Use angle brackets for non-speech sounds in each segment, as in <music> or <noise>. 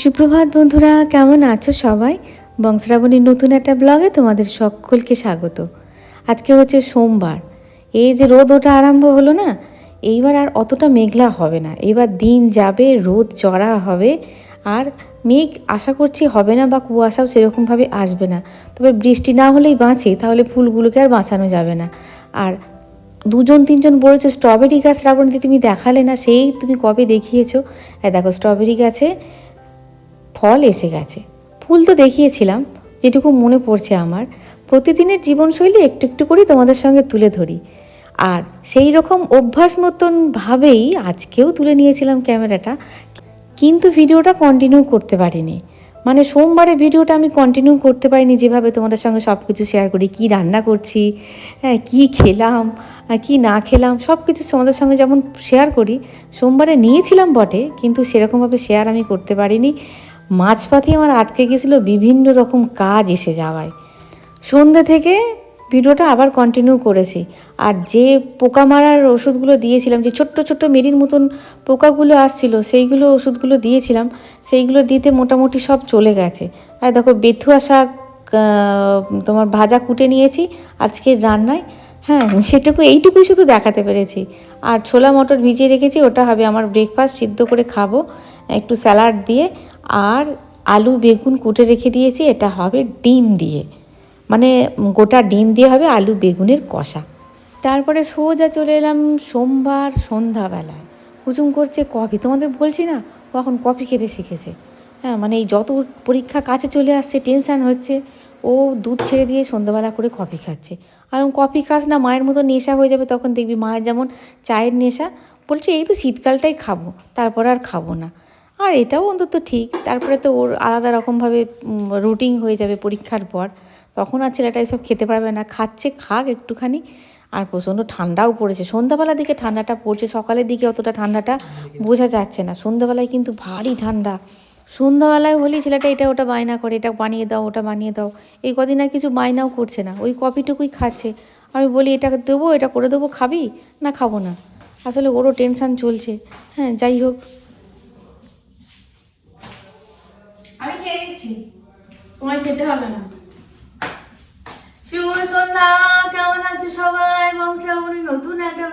সুপ্রভাত বন্ধুরা, কেমন আছো সবাই? বংশরাবণীর নতুন একটা ব্লগে তোমাদের সকলকে স্বাগত। আজকে হচ্ছে সোমবার। এই যে রোদ ওটা আরম্ভ হলো না, এইবার আর অতটা মেঘলা হবে না। এবার দিন যাবে, রোদ চড়া হবে, আর মেঘ আশা করছি হবে না বা কুয়াশাও সেরকমভাবে আসবে না। তবে বৃষ্টি না হলেই বাঁচে, তাহলে ফুলগুলোকে আর বাঁচানো যাবে না। আর দুজন, তিনজন বলেছ, স্ট্রবেরি গাছ শ্রাবণীতে তুমি দেখালে না, সেই তুমি কবে দেখিয়েছো? দেখো, স্ট্রবেরি গাছে ফল এসে গেছে। ফুল তো দেখিয়েছিলাম, যেটুকু মনে পড়ছে আমার। প্রতিদিনের জীবনশৈলী একটু একটু করে তোমাদের সঙ্গে তুলে ধরি। আর সেই রকম অভ্যাস মতন ভাবেই আজকেও তুলে নিয়েছিলাম ক্যামেরাটা। কিন্তু ভিডিওটা কন্টিনিউ করতে পারিনি। মানে সোমবারে ভিডিওটা আমি কন্টিনিউ করতে পারিনি, যেভাবে তোমাদের সঙ্গে সব কিছু শেয়ার করি, কী রান্না করছি হ্যাঁ কী খেলাম আর কী না খেলাম সব কিছু তোমাদের সঙ্গে যেমন শেয়ার করি, সোমবারে নিয়েছিলাম বটে, কিন্তু সেরকমভাবে শেয়ার আমি করতে পারিনি। মাঝপথে আমার আটকে গেছিল বিভিন্ন রকম কাজ এসে যাওয়ায়। সন্ধ্যে থেকে ভিডিওটা আবার কন্টিনিউ করেছি। আর যে পোকা মারার ওষুধগুলো দিয়েছিলাম, যে ছোট্ট ছোট্ট মেরির মতন পোকাগুলো আসছিল, সেইগুলো ওষুধগুলো দিয়েছিলাম, সেইগুলো দিতে মোটামুটি সব চলে গেছে। আর দেখো, বেথুয়া শাক তোমার ভাজা কুটে নিয়েছি আজকে রান্নায়। হ্যাঁ সেটুকু এইটুকুই শুধু দেখাতে পেরেছি। আর ছোলা মটর ভিজিয়ে রেখেছি, ওটা হবে আমার ব্রেকফাস্ট সিদ্ধ করে খাব, একটু স্যালাড দিয়ে। আর আলু, বেগুন কুটে রেখে দিয়েছি, এটা হবে ডিম দিয়ে। মানে গোটা ডিম দিয়ে হবে আলু, বেগুনের কষা। তারপরে সোজা চলে এলাম সোমবার সন্ধ্যাবেলায়। হুজুম করছে কফি, তোমাদের বলছি না? ও এখন কফি খেতে শিখেছে। হ্যাঁ মানে এই যত পরীক্ষা কাছে চলে আসছে টেনশান হচ্ছে। ও দুধ ছেড়ে দিয়ে সন্ধ্যাবেলা করে কফি খাচ্ছে। আর কফি খাস না, মায়ের মতো নেশা হয়ে যাবে তখন দেখবি মায়ের যেমন চায়ের নেশা। বলছে, এই তো শীতকালটাই খাব, তারপর আর খাব না। আর এটাও অন্তত ঠিক। তারপরে তো ওর আলাদা রকমভাবে রুটিন হয়ে যাবে পরীক্ষার পর। তখন আর ছেলেটা এসব খেতে পারবে না। খাচ্ছে, খাক একটুখানি। আর প্রচণ্ড ঠান্ডাও পড়েছে। সন্ধ্যাবেলার দিকে ঠান্ডাটা পড়ছে, সকালের দিকে অতটা ঠান্ডাটা বোঝা যাচ্ছে না। সন্ধ্যাবেলায় কিন্তু ভারী ঠান্ডা। সন্ধ্যাবেলায় হলেই ছেলেটা এটা ওটা বায়না করে, এটা বানিয়ে দাও, ওটা বানিয়ে দাও। এই কদিন আর কিছু বায়নাও করছে না। ওই কফিটুকুই খাচ্ছে। আমি বলি, এটা দেবো, এটা করে দেবো, খাবি? না, খাব না। আসলে ওরও টেনশান চলছে। হ্যাঁ যাই হোক। আমি খেয়ে নিচ্ছি। তোমার খেতে হবে না। কেমন সবাই? নতুন একটা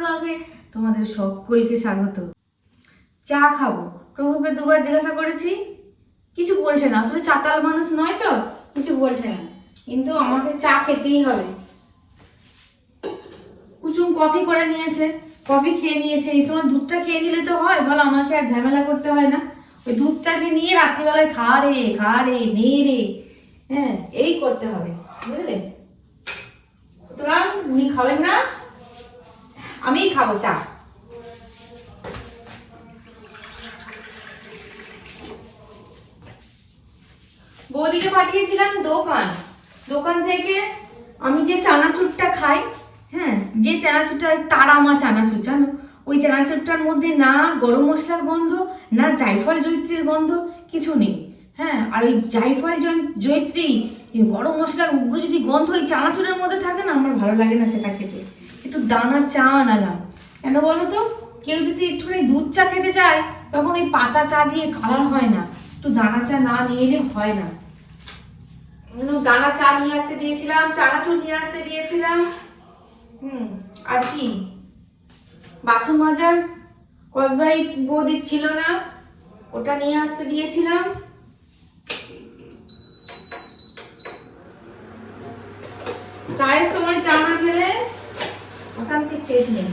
তোমাদের সকলকে স্বাগত। চা খাব। প্রভুকে দুবার জিজ্ঞাসা করেছি কিছু বলছে না আসলে চাতাল মানুষ নয় তো, কিছু বলছে না। কিন্তু আমাকে চা খেতেই হবে। কুচুম কফি করে নিয়েছে, কফি খেয়ে নিয়েছে, এই সময় দুধটা খেয়ে নিলে তো হয়, বলো আমাকে আর ঝামেলা করতে হয় না। ওই দুধটাকে নিয়ে রাত্রিবেলায় খা রে খা রে, নে রে হ্যাঁ এই করতে হবে, বুঝলে? সুতরাং উনি খাবেন না, আমিই খাব চা। বৌদিকে পাঠিয়েছিলাম দোকান। দোকান থেকে আমি যে চানাচুরটা খাই হ্যাঁ যে চানাচুরটা তারামা চানাচুর, জানো? ওই চানাচুরটার মধ্যে না গরম মশলার গন্ধ, না জায়ফল জৈত্রীর গন্ধ, কিছু নেই হ্যাঁ? আর ওই জায়ফল জৈত্রী গরম মশলার উগ্র যদি গন্ধ ওই চানাচুরের মধ্যে থাকে না, আমার ভালো লাগে না সেটা খেতে। একটু দানা চা আনালাম। কেন বলো তো? কেউ যদি একটুখানি দুধ চা খেতে চায়, তখন ওই পাতা চা দিয়ে কালার হয় না। একটু দানা চা না নিয়ে এলে হয় না। দানা চা নিয়ে আসতে দিয়েছিলাম, চানাচুর নিয়ে আসতে দিয়েছিলাম। হুম, আর কি? বাসন মাজার, কসবাই বৌদি ছিল না, ওটা নিয়ে আসতে দিয়েছিলাম। চায়ের সময় চা না খেলে অশান্তি শেষ নেই।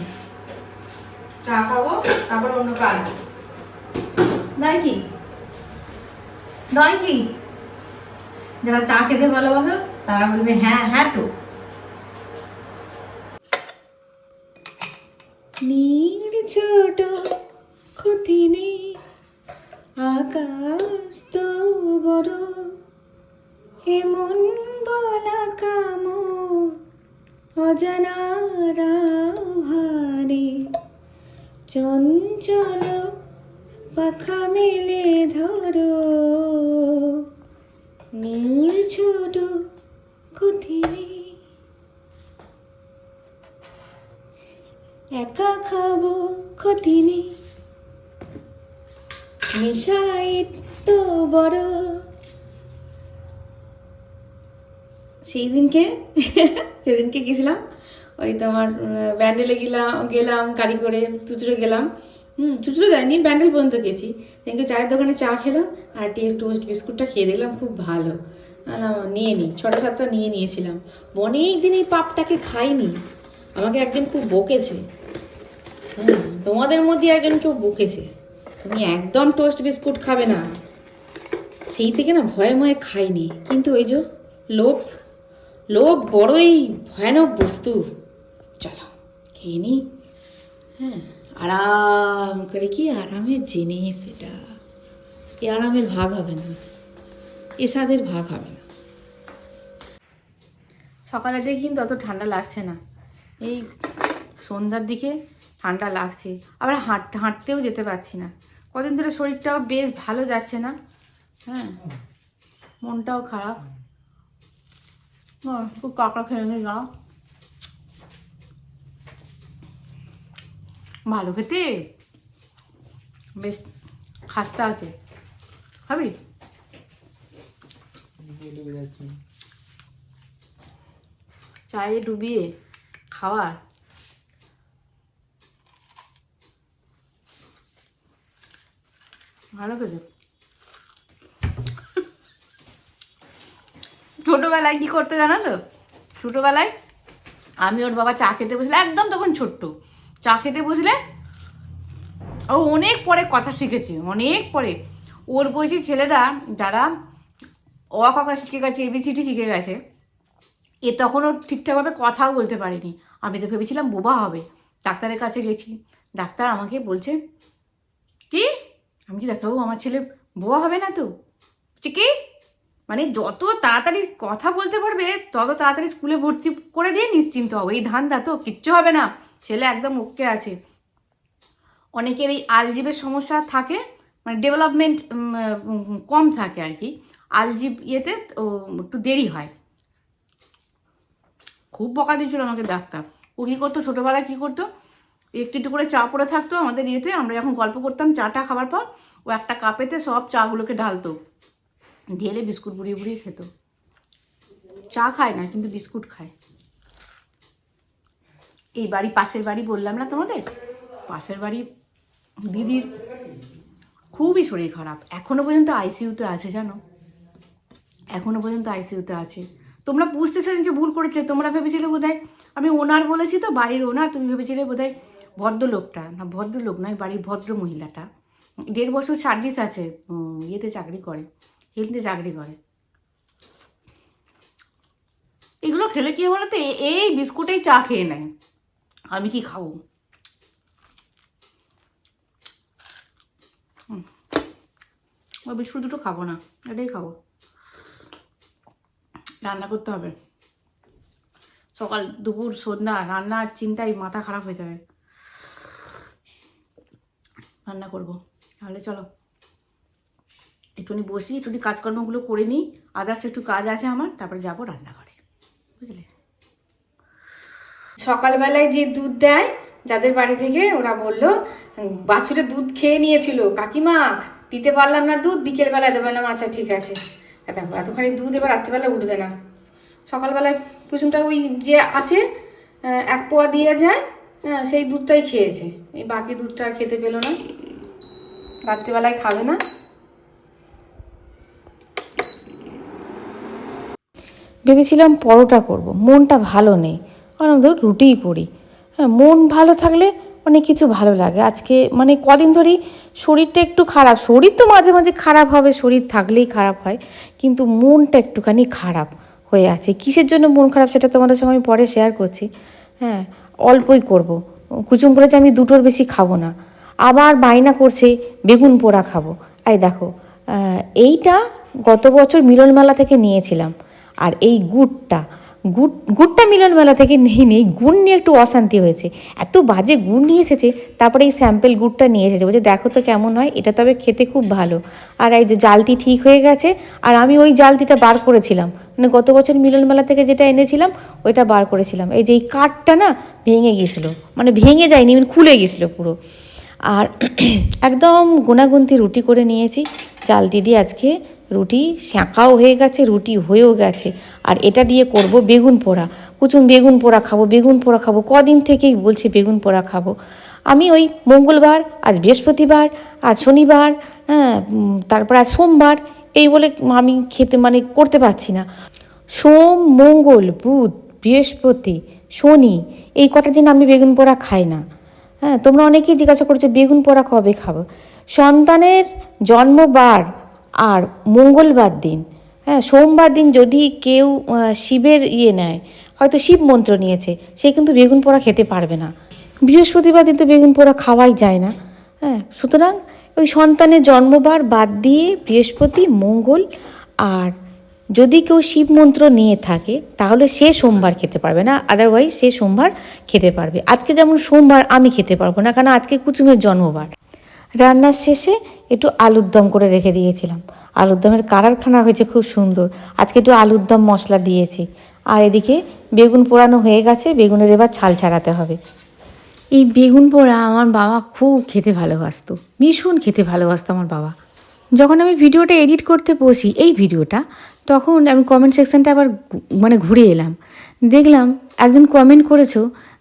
চা খাব, তারপর অন্য কাজ। নয় কি? নয় কি? যারা চা খেতে ভালোবাসো, তারা বলবে হ্যাঁ হ্যাঁ তো। ছোট ক্ষতি নেই আকাশ তো বড় এমন বলা কাম অজানারা চঞ্চল পাখা মেলে ধরো। নীল ক্ষতি নেই একা খাব ক্ষতি নেই নেশায় বড়। সেই দিনকে সেদিনকে গেছিলাম। ওই তোমার ব্যান্ডেলে গেলাম গেলাম, গাড়ি করে চুচুড়ে গেলাম। হুম, চুচুড়ে যাইনি ব্যান্ডেল পর্যন্ত গেছি সেদিনকে চায়ের দোকানে চা খেলাম, আর টি টোস্ট বিস্কুটটা খেয়ে দেখলাম খুব ভালো। নিয়ে নিই ছটা সাতটা নিয়ে নিয়েছিলাম। অনেক দিন এই পাপটাকে খাইনি। আমাকে একজন খুব বকেছে। হুম, তোমাদের মধ্যে একজন কেউ বকেছে। তুমি একদম টোস্ট বিস্কুট খাবে না। সেই থেকে না ভয়ে ভয়ে খাইনি। কিন্তু ওই যে লোভ লোভ বড়ই ভয়ানক বস্তু। চলো, খেয়ে নি। হ্যাঁ। আরাম করে কি আরামের জিনিস এটা? এ আরামের ভাগ হবে না। এ স্বাদের ভাগ হবে না। সকালে দেখি কিন্তু অত ঠান্ডা লাগছে না। এই সন্ধ্যার দিকে ঠান্ডা লাগছে। আবার হাঁটতে হাঁটতেও যেতে পারছি না। কদিন ধরে শরীরটাও বেশ ভালো যাচ্ছে না। হ্যাঁ মনটাও খারাপ। খুব কাঁকড়া খেয়ে নিয়ে গা ভালো খেতে? বেশ, খাস্তা আছে। খাবি? চায়ে ডুবিয়ে খাওয়ার। ভালো খেতে। ছোটোবেলায় কী করতে জানো তো? ছোটোবেলায় আমি ওর বাবা চা খেতে বসলে একদম তখন ছোট্ট। চা খেতে বসলে? ও অনেক পরে কথা শিখেছে অনেক পরে। ওর বয়সী ছেলেরা যারা অ কাকা শিখে গেছে এবিসিটি শিখে গেছে এ তখনও ঠিকঠাকভাবে কথাও বলতে পারেনি। আমি তো ভেবেছিলাম বোবা হবে। ডাক্তারের কাছে গেছি। ডাক্তার আমাকে বলছে কি? আমি কি ডাক্তারবাবু আমার ছেলে বোবা হবে না তো? বলছে, কি? মানে যত তাড়াতাড়ি কথা বলতে পারবে তত তাড়াতাড়ি স্কুলে ভর্তি করে দিয়ে নিশ্চিন্ত হবে এই ধান্দা তো কিচ্ছু হবে না। ছেলে একদম ওকে আছে। অনেকের এই আলজিবের সমস্যা থাকে মানে ডেভেলপমেন্ট কম থাকে আর কি। আলজিব ইয়েতে একটু দেরি হয়। খুব বকা দিয়েছিল আমাকে ডাক্তার। ও কী করতো? ছোটোবেলায় কী করতো? একটু একটু করে চা পড়ে থাকতো আমাদের ইয়েতে। আমরা যখন গল্প করতাম চাটা খাবার পর, ও একটা কাপেতে সব চাগুলোকে ঢালতো। ঢেলে বিস্কুট বুড়িয়ে বুড়িয়ে খেত। চা খায় না, কিন্তু বিস্কুট খায়। এই বাড়ি, পাশের বাড়ি বললাম না তোমাদের? পাশের বাড়ি দিদির খুবই শরীর খারাপ। এখনও পর্যন্ত আইসিইউতে আছে জানো? এখনও পর্যন্ত আইসিইউতে আছে। তোমরা বুঝতে সেদিনকে ভুল করেছিলে, তোমরা ভেবেছিলে বোধহয় আমি ওনার বলেছি তো, বাড়ির ওনার, তুমি ভেবেছিলে বোধহয় ভদ্রলোকটা, না ভদ্রলোক নয়, বাড়ির ভদ্র মহিলাটা। দেড় বছর সার্ভিস আছে ইয়েতে চাকরি করে হেলথে চাকরি করে। এগুলো খেলে কি হয় বলো তো এই বিস্কুটেই চা খেয়ে নেয়। আমি কি খাব। ওই বিস্কুট দুটো খাব না, এটাই খাব। রান্না করতে হবে। সকাল, দুপুর, সন্ধ্যা রান্নার চিন্তায় মাথা খারাপ হয়ে যাবে। রান্না করব। তাহলে চলো। একটুখানি বসি, একটুখানি কাজকর্মগুলো করে নিই। আদার্স একটু কাজ আছে আমার, তারপরে যাব রান্নাঘরে। বুঝলে? সকালবেলায় যে দুধ দেয়, যাদের বাড়ি থেকে ওরা বলল, বাছুরে দুধ খেয়ে নিয়েছিল। কাকিমা, দিতে পারলাম না দুধ, বিকেলবেলায় দেবে বললাম আচ্ছা ঠিক আছে। দেখো, এতখানি দুধ এবার রাত্রিবেলা উঠবে না। সকালবেলায় কুসুমটা ওই যে আসে এক পোয়া দিয়ে যায় হ্যাঁ সেই দুধটাই খেয়েছে। এই বাকি দুধটা খেতে পেল না। রাত্রিবেলায় খাবে না। ভেবেছিলাম পরোটা করব, মনটা ভালো নেই। কারণ রুটিই করি। হ্যাঁ মন ভালো থাকলে অনেক কিছু ভালো লাগে। আজকে মানে কদিন ধরেই শরীরটা একটু খারাপ। শরীর তো মাঝে মাঝে খারাপ হবে, শরীর থাকলেই খারাপ হয়, কিন্তু মনটা একটুখানি খারাপ হয়ে আছে। কিসের জন্য মন খারাপ সেটা তোমাদের সঙ্গে আমি পরে শেয়ার করছি। হ্যাঁ অল্পই করব। কুচুম করেছে আমি দুটোর বেশি খাব না। আবার বায়না করছে, বেগুন পোড়া খাব। এই দেখো এইটা গত বছর মিলন মেলা থেকে নিয়েছিলাম। আর এই গুড়টা গুড়, গুড়টা মিলন মেলা থেকে নেই নেই, গুড় নিয়ে একটু অশান্তি হয়েছে। এত বাজে গুড় নিয়ে এসেছে, তারপরে এই স্যাম্পেল গুড়টা নিয়ে এসেছে। বলছে, দেখো তো কেমন হয়, এটা তবে খেতে খুব ভালো। আর এই যে জালতি ঠিক হয়ে গেছে, আর আমি ওই জালতিটা বার করেছিলাম। মানে গত বছর মিলন মেলা থেকে যেটা এনেছিলাম, ওইটা বার করেছিলাম। এই যে এই কাঠটা না ভেঙে গিয়েছিল মানে ভেঙে যায়নি মানে খুলে গিয়েছিল পুরো। আর <clears throat> একদম গোনাগুন্তি রুটি করে নিয়েছি। দিয়ে দিয়ে আজকে রুটি শাঁকাও হয়ে গেছে, রুটি হয়েও গেছে। আর এটা দিয়ে করব বেগুন পোড়া। প্রচুর বেগুন পোড়া খাব, বেগুন পোড়া খাব। কদিন থেকেই বলছি বেগুন পোড়া খাব। আমি ওই মঙ্গলবার, আজ বৃহস্পতিবার, আজ শনিবার হ্যাঁ তারপর আজ সোমবার, এই বলে আমি খেতে মানে করতে পারছি না। সোম, মঙ্গল, বুধ, বৃহস্পতি, শনি, এই কটা দিন আমি বেগুন পোড়া খাই না। হ্যাঁ তোমরা অনেকেই জিজ্ঞাসা করছ, বেগুন পোড়া কবে খাব? সন্তানের জন্মবার আর মঙ্গলবার দিন। হ্যাঁ সোমবার দিন যদি কেউ শিবের ইয়ে নেয়, হয়তো শিব মন্ত্র নিয়েছে, সে কিন্তু বেগুন পোড়া খেতে পারবে না। বৃহস্পতিবার দিন তো বেগুন পোড়া খাওয়াই যায় না। হ্যাঁ সুতরাং ওই সন্তানের জন্মবার বাদ দিয়ে বৃহস্পতি, মঙ্গল, আর যদি কেউ শিব মন্ত্র নিয়ে থাকে, তাহলে সে সোমবার খেতে পারবে না আদারওয়াইজ সে সোমবার খেতে পারবে। আজকে যেমন সোমবার আমি খেতে পারব না, কারণ আজকে কুচুমের জন্মবার। রান্নার শেষে একটু আলুর দম করে রেখে দিয়েছিলাম। আলুর দমের কারারখানা হয়েছে খুব সুন্দর। আজকে একটু আলুর দম মশলা দিয়েছি। আর এদিকে বেগুন পোড়ানো হয়ে গেছে, বেগুনের এবার ছাল ছাড়াতে হবে। এই বেগুন পোড়া আমার বাবা খুব খেতে ভালোবাসতো। ভীষণ খেতে ভালোবাসতো আমার বাবা। যখন আমি ভিডিওটা এডিট করতে বসি, এই ভিডিওটা, তখন আমি কমেন্ট সেকশনটা আবার মানে ঘুরে এলাম। দেখলাম একজন কমেন্ট করেছ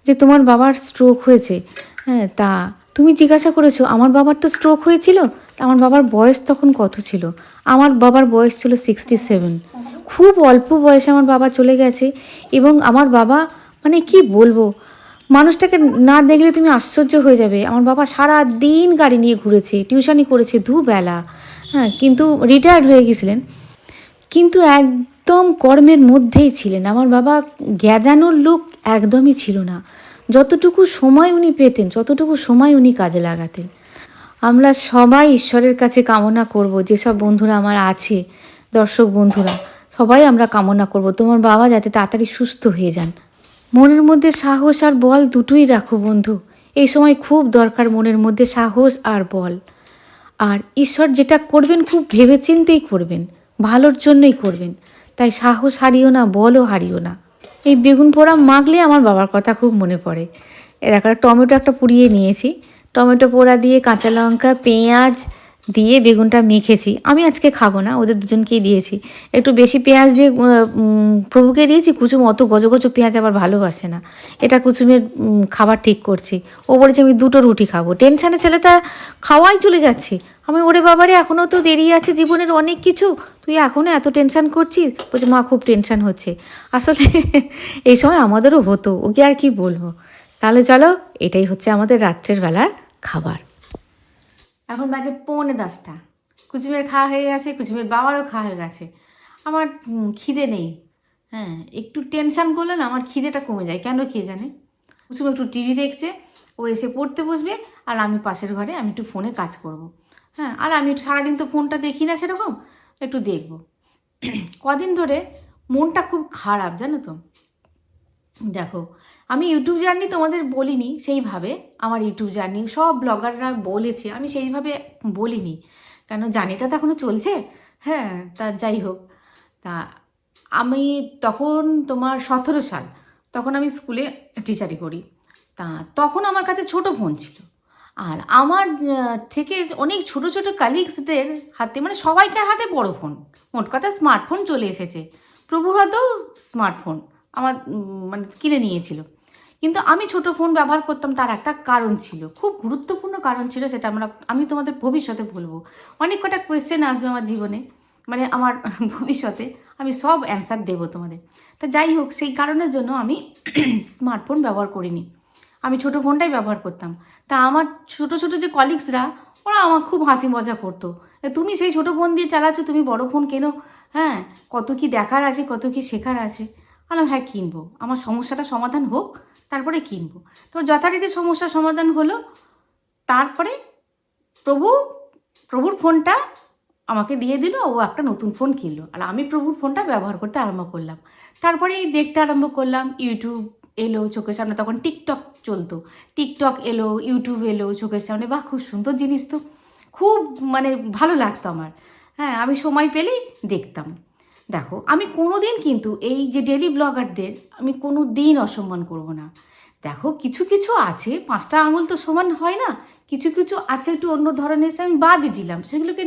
যে তোমার বাবার স্ট্রোক হয়েছে। হ্যাঁ তা জিজ্ঞাসা করেছ, আমার বাবার তো স্ট্রোক হয়েছিল আমার বাবার বয়স তখন কত ছিল? আমার বাবার বয়স ছিল সিক্সটি সেভেন খুব অল্প বয়সে আমার বাবা চলে গেছে, এবং আমার বাবা মানে কি বলব, মানুষটাকে না দেখলে তুমি আশ্চর্য হয়ে যাবে। আমার বাবা সারা দিন গাড়ি নিয়ে ঘুরেছে টিউশনি করেছে দুবেলা হ্যাঁ কিন্তু রিটায়ার্ড হয়ে গেছিলেন। কিন্তু একদম কর্মের মধ্যেই ছিলেন। আমার বাবা গ্যাজানোর লোক একদমই ছিল না। যতটুকু সময় উনি পেতেন, যতটুকু সময় উনি কাজে লাগাতেন। আমরা সবাই ঈশ্বরের কাছে কামনা করব, যেসব বন্ধুরা আমার আছে, দর্শক বন্ধুরা, সবাই আমরা কামনা করব। তোমার বাবা যাতে তাড়াতাড়ি সুস্থ হয়ে যান। মনের মধ্যে সাহস আর বল দুটোই রাখো বন্ধু। এই সময় খুব দরকার মনের মধ্যে সাহস আর বল। আর ঈশ্বর যেটা করবেন খুব ভেবেচিন্তেই করবেন, ভালোর জন্যই করবেন। তাই সাহস হারিও না, বলও হারিও না। এই বেগুন পোড়া মাখলে আমার বাবার কথা খুব মনে পড়ে। এরকম টমেটো একটা পুড়িয়ে নিয়েছি। টমেটো পোড়া দিয়ে কাঁচা লঙ্কা, পেঁয়াজ দিয়ে বেগুনটা মেখেছি। আমি আজকে খাব না, ওদের দুজনকেই দিয়েছি। একটু বেশি পেঁয়াজ দিয়ে প্রভুকে দিয়েছি, কুচুম অত গজ গজ পেঁয়াজ আবার ভালোবাসে না। এটা কুচুমের খাবার ঠিক করছি। ও বলেছে, আমি দুটো রুটি খাব। টেনশানে ছেলেটা খাওয়াই চলে যাচ্ছে। আমি, ওরে বাবারে এখনও তো দেরি আছে জীবনের অনেক কিছু। তুই এখনও এত টেনশান করছিস? বলছে, মা, খুব টেনশান হচ্ছে। আসলে <laughs> এই সময় আমাদেরও হতো, ওকে আর কি বলব? তাহলে চলো, এটাই হচ্ছে আমাদের রাত্রের বেলার খাবার। এখন বাজে পৌনে দশটা। কুচুমের খাওয়া হয়ে গেছে, কুচুমের বাবারও খাওয়া হয়ে গেছে। আমার খিদে নেই। হ্যাঁ একটু টেনশন করলে না আমার খিদেটা কমে যায়। কেন কে জানে? কুচুম একটু টিভি দেখছে, ও এসে পড়তে বসবে, আর আমি পাশের ঘরে আমি একটু ফোনে কাজ করব। হ্যাঁ আর আমি সারাদিন তো ফোনটা দেখি না সেরকম, একটু দেখব। <clears throat> কদিন ধরে মনটা খুব খারাপ, জানো তো? দেখো, আমি ইউটিউব জার্নি তোমাদের বলিনি সেইভাবে, আমার ইউটিউব জার্নি সব ব্লগাররা বলেছে, আমি সেইভাবে বলিনি। কেন জার্নিটা তো এখনও চলছে? হ্যাঁ তা যাই হোক, তা আমি তখন তোমার সতেরো সাল, তখন আমি স্কুলে টিচারি করি। তা তখন আমার কাছে ছোট ফোন ছিল। আর আমার থেকে অনেক ছোট ছোট কালিগসদের হাতে মানে সবাইকার হাতে বড় ফোন মোট কথা স্মার্টফোন চলে এসেছে। প্রভুর হাতেও স্মার্টফোন আমার মানে কিনে নিয়েছিল। কিন্তু আমি ছোট ফোন ব্যবহার করতাম তার একটা কারণ ছিল। খুব গুরুত্বপূর্ণ কারণ ছিল সেটা আমরা, আমি তোমাদের ভবিষ্যতে বলব। অনেক কটা কোয়েশ্চেন আসবে আমার জীবনে। মানে আমার <laughs> ভবিষ্যতে আমি সব অ্যান্সার দেবো তোমাদের। তা যাই হোক, সেই কারণের জন্য আমি <clears throat> স্মার্টফোন ব্যবহার করিনি। আমি ছোট ফোনটাই ব্যবহার করতাম। তা আমার ছোট ছোট যে কলিগসরা ওরা আমার খুব হাসি মজা করতো। তুমি সেই ছোট ফোন দিয়ে চালাচ্ছ, তুমি বড় ফোন কেনো? হ্যাঁ কত কি দেখার আছে, কত কি শেখার আছে? বললাম হ্যাঁ কিনবো। আমার সমস্যাটা সমাধান হোক, তারপরে কিনবো। তো যথারীতি সমস্যার সমাধান হলো, তারপরে প্রভু, প্রভুর ফোনটা আমাকে দিয়ে দিল, ও একটা নতুন ফোন কিনলো। আর আমি প্রভুর ফোনটা ব্যবহার করতে আরম্ভ করলাম। তারপরে এই দেখতে আরম্ভ করলাম, ইউটিউব এলো, চোখের সামনে তখন টিকটক চলতো। টিকটক এলো, ইউটিউব এলো, চোখের সামনে, বাহ, খুব সুন্দর জিনিস তো। খুব মানে ভালো লাগতো আমার। হ্যাঁ আমি সময় পেলেই দেখতাম। দেখো, আমি কোনো দিন কিন্তু এই যে ডেলি ব্লগারদের আমি কোনো দিন অসম্মান করব না। দেখো, কিছু কিছু আছে, পাঁচটা আঙুল তো সমান হয় না, কিছু কিছু আছে একটু অন্য ধরনের আমি বাদই দিলাম, সেগুলোকে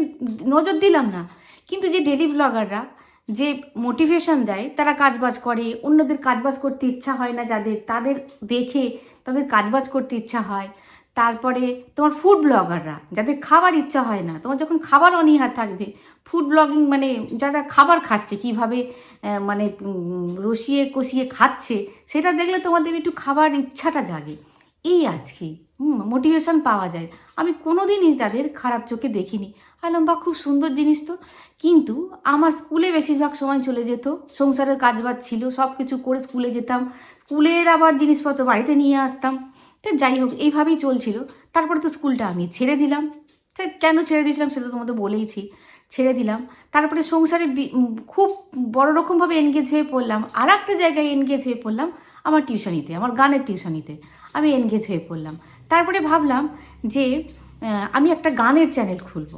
নজর দিলাম না। কিন্তু যে ডেলি ব্লগাররা যে মোটিভেশন দেয়, তারা কাজবাজ করে, অন্যদের কাজবাজ করতে ইচ্ছা হয় না যাদের, তাদের দেখে তাদের কাজবাজ করতে ইচ্ছা হয়। তারপরে তোমার ফুড ব্লগাররা যাদের খাবার ইচ্ছা হয় না, তোমার যখন খাবার অনীহা থাকবে ফুড ব্লগিং মানে যারা খাবার খাচ্ছে, কীভাবে মানে রসিয়ে কষিয়ে খাচ্ছে, সেটা দেখলে তোমাদের একটু খাবার ইচ্ছাটা জাগে। এই আজকে মোটিভেশন পাওয়া যায়। আমি কোনো দিনই তাদের খারাপ চোখে দেখিনি। আলম বা খুব সুন্দর জিনিস তো। কিন্তু আমার স্কুলে বেশিরভাগ সময় চলে যেত, সংসারের কাজবাজ ছিল সব কিছু করে স্কুলে যেতাম। স্কুলের আবার জিনিসপত্র বাড়িতে নিয়ে আসতাম। তো যাই হোক, এইভাবেই চলছিল। তারপরে তো স্কুলটা আমি ছেড়ে দিলাম। কেন ছেড়ে দিয়েছিলাম সেটা তোমাদের বলেইছি। ছেড়ে দিলাম। তারপরে সংসারে খুব বড় রকমভাবে এনগেজ হয়ে পড়লাম। আর একটা জায়গায় এনগেজ হয়ে পড়লাম আমার টিউশনিতে, আমার গানের টিউশনিতে। আমি এনগেজ হয়ে পড়লাম। তারপরে ভাবলাম যে আমি একটা গানের চ্যানেল খুলব।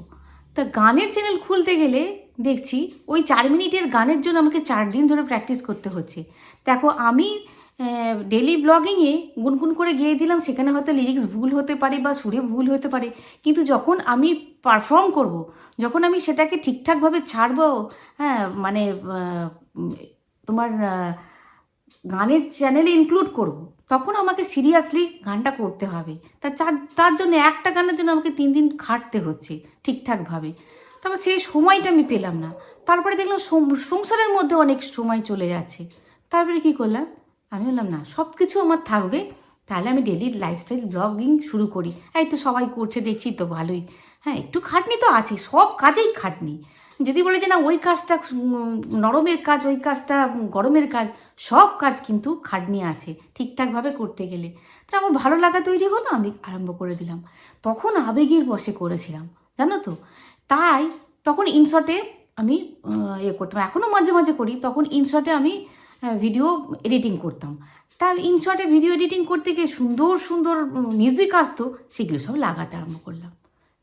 তা গানের চ্যানেল খুলতে গেলে দেখছি ওই চার মিনিটের গানের জন্য আমাকে চার দিন ধরে প্র্যাকটিস করতে হচ্ছে। দেখো, আমি ডেলি ব্লগিংয়ে গুনগুন করে গিয়ে দিলাম, সেখানে হয়তো লিরিক্স ভুল হতে পারে বা সুরে ভুল হতে পারে। কিন্তু যখন আমি পারফর্ম করব, যখন আমি সেটাকে ঠিকঠাকভাবে ছাড়বো হ্যাঁ মানে তোমার গানের চ্যানেলে ইনক্লুড করব, তখন আমাকে সিরিয়াসলি গানটা করতে হবে। তা চার, তার জন্য একটা গানের জন্য আমাকে তিন দিন খাটতে হচ্ছে ঠিকঠাকভাবে। তারপর সেই সময়টা আমি পেলাম না। তারপরে দেখলাম সংসারের মধ্যে অনেক সময় চলে যাচ্ছে। তারপরে কি করলাম? আমি বললাম, না সব কিছু আমার থাকবে। তাহলে আমি ডেলি লাইফস্টাইল ব্লগিং শুরু করি। এই তো সবাই করছে, দেখছি তো ভালোই। হ্যাঁ একটু খাটনি তো আছে, সব কাজেই খাটনি। যদি বলে যে, না, ওই কাজটা নরমের কাজ, ওই কাজটা গরমের কাজ, সব কাজ কিন্তু খাটনি আছে ঠিকঠাকভাবে করতে গেলে। তা আমার ভালো লাগা তৈরি হলো, আমি আরম্ভ করে দিলাম। তখন আবেগের বসে করেছিলাম, জানো তো? তাই তখন ইনশটে আমি ইয়ে করতাম। এখনও মাঝে মাঝে করি, তখন ইনশটে আমি ভিডিও এডিটিং করতাম। তা ইনশটে ভিডিও এডিটিং করতে গিয়ে সুন্দর সুন্দর মিউজিক আসতো সেগুলো সব লাগাতে আরম্ভ করলাম।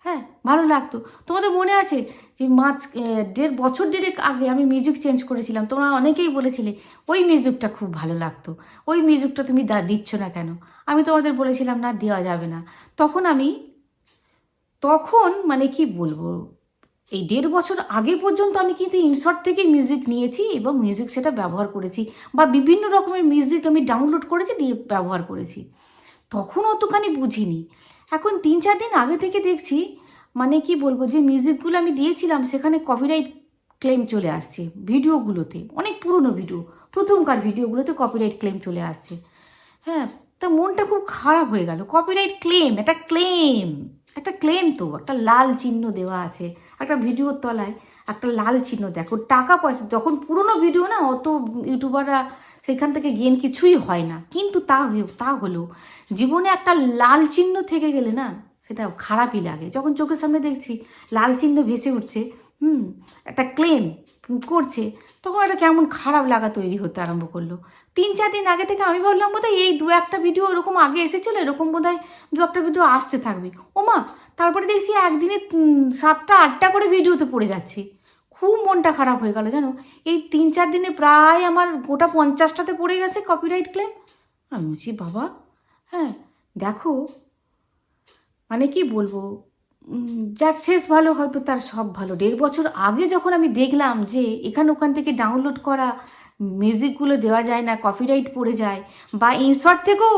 হ্যাঁ ভালো লাগতো। তোমাদের মনে আছে যে আহ, দেড় বছর দেড়েক আগে আমি মিউজিক চেঞ্জ করেছিলাম? তোমরা অনেকেই বলেছিলে ওই মিউজিকটা খুব ভালো লাগতো। ওই মিউজিকটা তুমি দা দিচ্ছ না কেন? আমি তোমাদের বলেছিলাম না দেওয়া যাবে না। তখন আমি তখন মানে কি বলব? এই দেড় বছর আগে পর্যন্ত আমি কিন্তু ইনশর্ট থেকে মিউজিক নিয়েছি এবং মিউজিক সেটা ব্যবহার করেছি বা বিভিন্ন রকমের মিউজিক আমি ডাউনলোড করেছি দিয়ে ব্যবহার করেছি। তখন অতখানি বুঝিনি। এখন তিন চার দিন আগে থেকে দেখছি মানে কি বলব, যে মিউজিকগুলো আমি দিয়েছিলাম, সেখানে কপিরাইট ক্লেম চলে আসছে ভিডিওগুলোতে, অনেক পুরনো ভিডিও প্রথমকার ভিডিওগুলোতে কপিরাইট ক্লেম চলে আসছে। হ্যাঁ তা মনটা খুব খারাপ হয়ে গেল। কপিরাইট ক্লেম একটা ক্লেম একটা ক্লেম তো, একটা লাল চিহ্ন দেওয়া আছে। একটা ভিডিওর তলায় একটা লাল চিহ্ন দেখো, টাকা পয়সা, যখন পুরনো ভিডিও না, অত ইউটিউবাররা সেখান থেকে গেন কিছুই হয় না। কিন্তু তা হয়ে, তা হলো জীবনে একটা লাল চিহ্ন থেকে গেলে না, সেটা খারাপই লাগে। যখন চোখের সামনে দেখছি লাল চিহ্ন ভেসে উঠছে, হুম, একটা ক্লেম করছে, তখন একটা কেমন খারাপ লাগা তৈরি হতে আরম্ভ করল। তিন চার দিন আগে থেকে আমি ভাবলাম বোধহয় এই দু একটা ভিডিও এরকম আগে এসেছিল, এরকম বোধহয় দু একটা ভিডিও আসতে থাকবে। ওমা তারপরে দেখছি একদিনে সাতটা, আটটা করে ভিডিওতে পড়ে যাচ্ছে। খুব মনটা খারাপ হয়ে গেল, জানো? এই তিন চার দিনে প্রায় আমার গোটা পঞ্চাশটাতে পড়ে গেছে কপিরাইট ক্লেম আমি বলছি, বাবা হ্যাঁ দেখো মানে কি বলব? যার শেষ ভালো হয়তো তার সব ভালো। দেড় বছর আগে যখন আমি দেখলাম যে এখান ওখান থেকে ডাউনলোড করা মিউজিকগুলো দেওয়া যায় না কপিরাইট পড়ে যায় বা ইনশর্ট থেকেও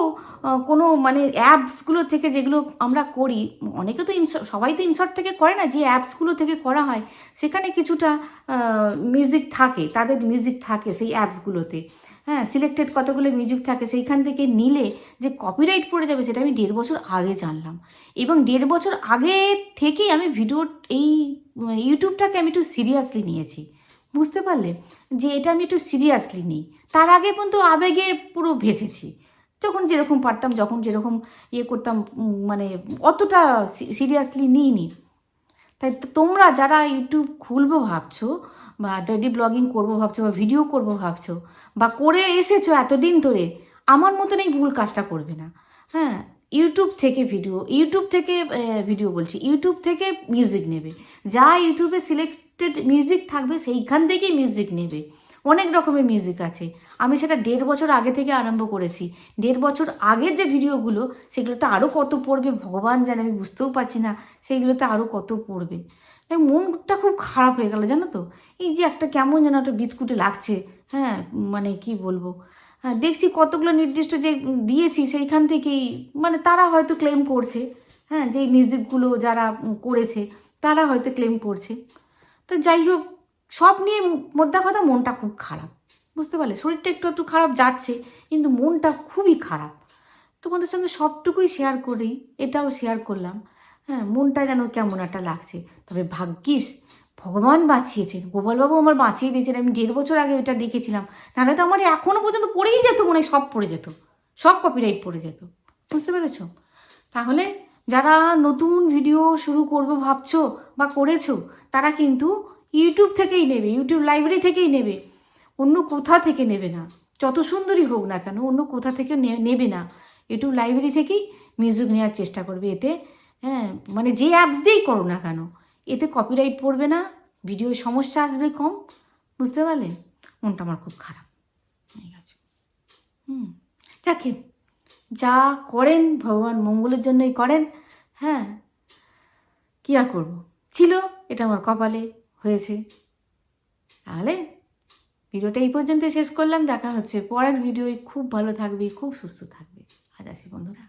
কোনো মানে অ্যাপসগুলো থেকে যেগুলো আমরা করি, অনেকে তো ইনশর্ট সবাই তো ইনশর্ট থেকে করে না যে অ্যাপসগুলো থেকে করা হয়। সেখানে কিছুটা মিউজিক থাকে, তাদের মিউজিক থাকে সেই অ্যাপসগুলোতে হ্যাঁ সিলেক্টেড কতগুলো মিউজিক থাকে সেইখান থেকে নিলে যে কপিরাইট পড়ে যাবে সেটা আমি দেড় বছর আগে জানলাম। এবং দেড় বছর আগে থেকেই আমি ভিডিও এই ইউটিউবটাকে আমি একটু সিরিয়াসলি নিয়েছি। বুঝতে পারলে যে এটা আমি একটু সিরিয়াসলি নিই। তার আগে কিন্তু আবেগে পুরো ভেসেছি। যখন যেরকম পারতাম, যখন যেরকম ইয়ে করতাম মানে অতটা সিরিয়াসলি নিইনি। তাই তোমরা যারা ইউটিউব খুলবো ভাবছ, বা ডেলি ব্লগিং করব ভাবছ, বা ভিডিও করব ভাবছ, বা করে এসেছ এতদিন ধরে, আমার মতন এই ভুল কাজটা করবে না। হ্যাঁ ইউটিউব থেকে ভিডিও ইউটিউব থেকে ভিডিও বলছি ইউটিউব থেকে মিউজিক নেবে। যা ইউটিউবে সিলেক্টেড মিউজিক থাকবে, সেইখান থেকেই মিউজিক নেবে। অনেক রকমের মিউজিক আছে। আমি সেটা দেড় বছর আগে থেকে আরম্ভ করেছি। দেড় বছর আগের যে ভিডিওগুলো সেগুলোতে আরও কত পড়বে, ভগবান জানে, আমি বুঝতেও পারছি না, সেইগুলোতে আরও কত পড়বে। মনটা খুব খারাপ হয়ে গেল, জানো তো? এই যে একটা কেমন যেন একটা বিতকুটে লাগছে হ্যাঁ মানে কি বলব? হ্যাঁ দেখছি কতগুলো নির্দিষ্ট যে দিয়েছি সেইখান থেকেই মানে তারা হয়তো ক্লেম করছে। হ্যাঁ যেই মিউজিকগুলো যারা করেছে, তারা হয়তো ক্লেম করছে। তো যাই হোক, সব নিয়ে মোদ্দা কথা মনটা খুব খারাপ। বুঝতে পারলে? শরীরটা একটু একটু খারাপ যাচ্ছে, কিন্তু মনটা খুবই খারাপ। তোমাদের সঙ্গে সবটুকুই শেয়ার করি, এটাও শেয়ার করলাম। হ্যাঁ মনটা যেন কেমন একটা লাগছে। তবে ভাগ্যিস ভগবান বাঁচিয়েছেন, গোপালবাবু আমার বাঁচিয়ে দিয়েছেন, আমি দেড় বছর আগে ওইটা দেখেছিলাম। নাহলে তো আমার এখনও পর্যন্ত পড়েই যেত, মনে হয় সব পড়ে যেত, সব কপিরাইট পড়ে যেত, বুঝতে পেরেছ? তাহলে যারা নতুন ভিডিও শুরু করব ভাবছ বা করেছ, তারা কিন্তু ইউটিউব থেকেই নেবে ইউটিউব লাইব্রেরি থেকেই নেবে, অন্য কোথা থেকে নেবে না, যত সুন্দরই হোক না কেন, অন্য কোথা থেকে নেবে না ইউটিউব লাইব্রেরি থেকেই মিউজিক নেওয়ার চেষ্টা করবে এতে হ্যাঁ মানে যে অ্যাপস দিয়েই করো না কেন এতে কপিরাইট পড়বে না ভিডিওর সমস্যা আসবে কম, বুঝতে পারলে? মনটা আমার খুব খারাপ। ঠিক আছে হুম, যাকে যা করেন, ভগবান মঙ্গলের জন্যই করেন হ্যাঁ কী আর করব? ছিল, এটা আমার কপালে হয়েছে। তাহলে ভিডিওটা এই পর্যন্ত শেষ করলাম, দেখা হচ্ছে পরের ভিডিওয় খুব ভালো থাকবে, খুব সুস্থ থাকবে। আজ আসি বন্ধুরা।